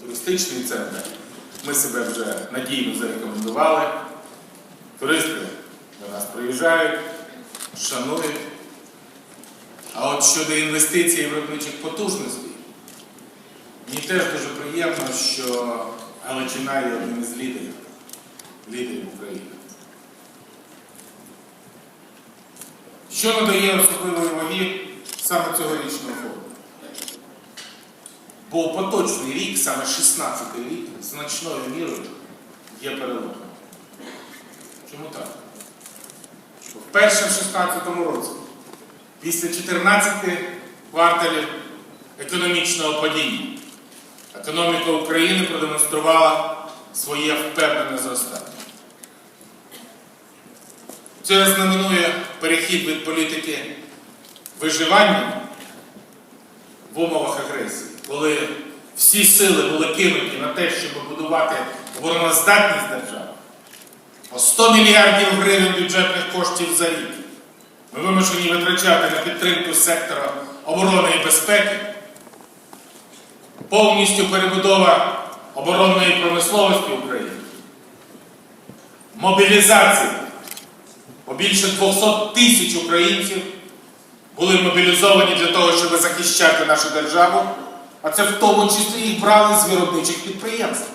туристичний центр. Ми себе вже надійно зарекомендували. Туристи до нас приїжджають, шанують. А от щодо інвестицій і виробничих потужностей, мені теж дуже приємно, що Галичина є одним із лідерів, лідерів України. Що надає особливої ваги саме цьогорічного фонду? Бо поточний рік, саме 16-й рік, значною мірою є переломом. Чому так? Вперше в 16-му році, після 14 кварталів економічного падіння, економіка України продемонструвала своє впевнене зростання. Це знаменує перехід від політики виживання в умовах агресії, коли всі сили були кинуті на те, щоб будувати обороноздатність держави. По 100 мільярдів гривень бюджетних коштів за рік ми вимушені витрачати на підтримку сектора оборони і безпеки, повністю перебудова оборонної промисловості України, мобілізація. Бо більше 200 тисяч українців були мобілізовані для того, щоб захищати нашу державу, а це в тому числі і брали з виробничих підприємств.